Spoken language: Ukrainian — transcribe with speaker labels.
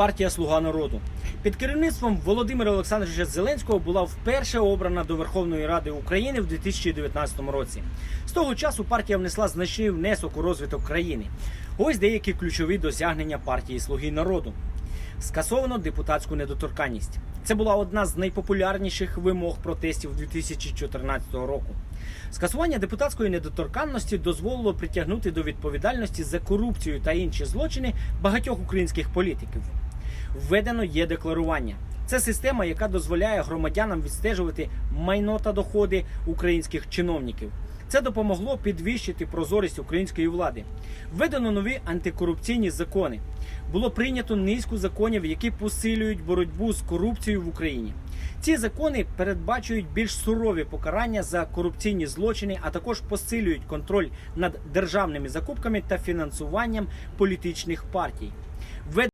Speaker 1: партія Слуга народу. Під керівництвом Володимира Олександровича Зеленського була вперше обрана до Верховної Ради України в 2019 році. З того часу партія внесла значний внесок у розвиток країни. Ось деякі ключові досягнення партії Слуги народу. Скасовано депутатську недоторканність. Це була одна з найпопулярніших вимог протестів 2014 року. Скасування депутатської недоторканності дозволило притягнути до відповідальності за корупцію та інші злочини багатьох українських політиків. Введено є декларування. Це система, яка дозволяє громадянам відстежувати майно та доходи українських чиновників. Це допомогло підвищити прозорість української влади. Введено нові антикорупційні закони. Було прийнято низку законів, які посилюють боротьбу з корупцією в Україні. Ці закони передбачують більш сурові покарання за корупційні злочини, а також посилюють контроль над державними закупками та фінансуванням політичних партій.